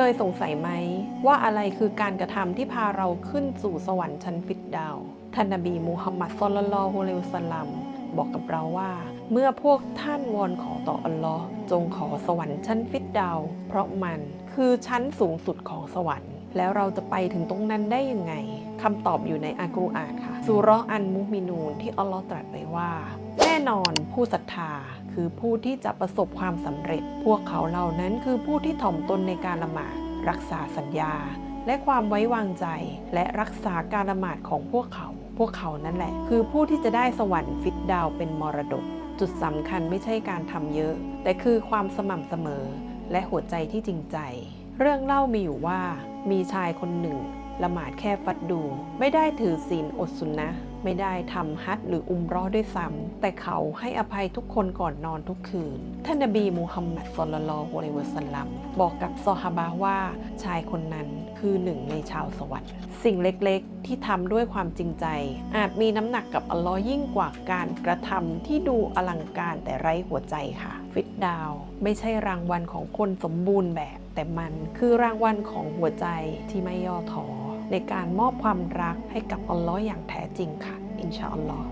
คยสงสัยไหม ว่าอะไรคือการกระทำที่พาเราขึ้นสู่สวรรค์ชั้นฟิดดาวท่านนบีมูฮัมมัดศ็อลลัลลอฮุอะลัยฮิวสลัมบอกกับเราว่า เมื่อพวกท่านวอนขอต่ออัลลอฮ์จงขอสวรรค์ชั้นฟิดดาวเพราะมันคือชั้นสูงสุดของสวรรค์แล้วเราจะไปถึงตรงนั้นได้ยังไงคำตอบอยู่ในอัลกุรอานค่ะสุราะห์อันมุมินูนที่อัลลอฮ์ตรัสไว้ว่า แน่นอนผู้ศรัทธา คือผู้ที่จะประสบความสำเร็จ พวกเขาเหล่านั้นคือผู้ที่ถ่อมตนในการละหมาด รักษาสัญญา และความไว้วางใจ และรักษาการละหมาดของพวกเขา พวกเขานั่นแหละ คือผู้ที่จะได้สวรรค์ฟิตดาวเป็นมรดก จุดสำคัญไม่ใช่การทำเยอะ แต่คือความสม่ำเสมอ และหัวใจที่จริงใจ เรื่องเล่ามีอยู่ว่า มีชายคนหนึ่งละหมาดแค่ฟัดดู ไม่ได้ถือศีลอดสุนนะ ไม่ได้ทำฮัจหรืออุมเรอด้วยซ้ำแต่เขาให้อภัยทุกคนก่อนนอนทุกคืน ท่านนบีมูฮัมมัดศ็อลลัลฮุอะลัยวะสัลลัมบอกกับซอฮาบะว่าชายคนนั้นคือหนึ่งในชาวสวรรค์ สิ่งเล็กๆ ที่ทำด้วยความจริงใจ อาจมีน้ำหนักกับอัลลอฮ์ยิ่งกว่าการกระทำที่ดูอลังการแต่ไร้หัวใจค่ะ ฟิตดาวไม่ใช่รางวัลของคนสมบูรณ์แบบ แต่มันคือรางวัลของหัวใจที่ไม่ย่อท้อ ในการมอบความรักให้กับอัลลอฮ์อย่างแท้จริงค่ะ อินชาอัลลอฮ์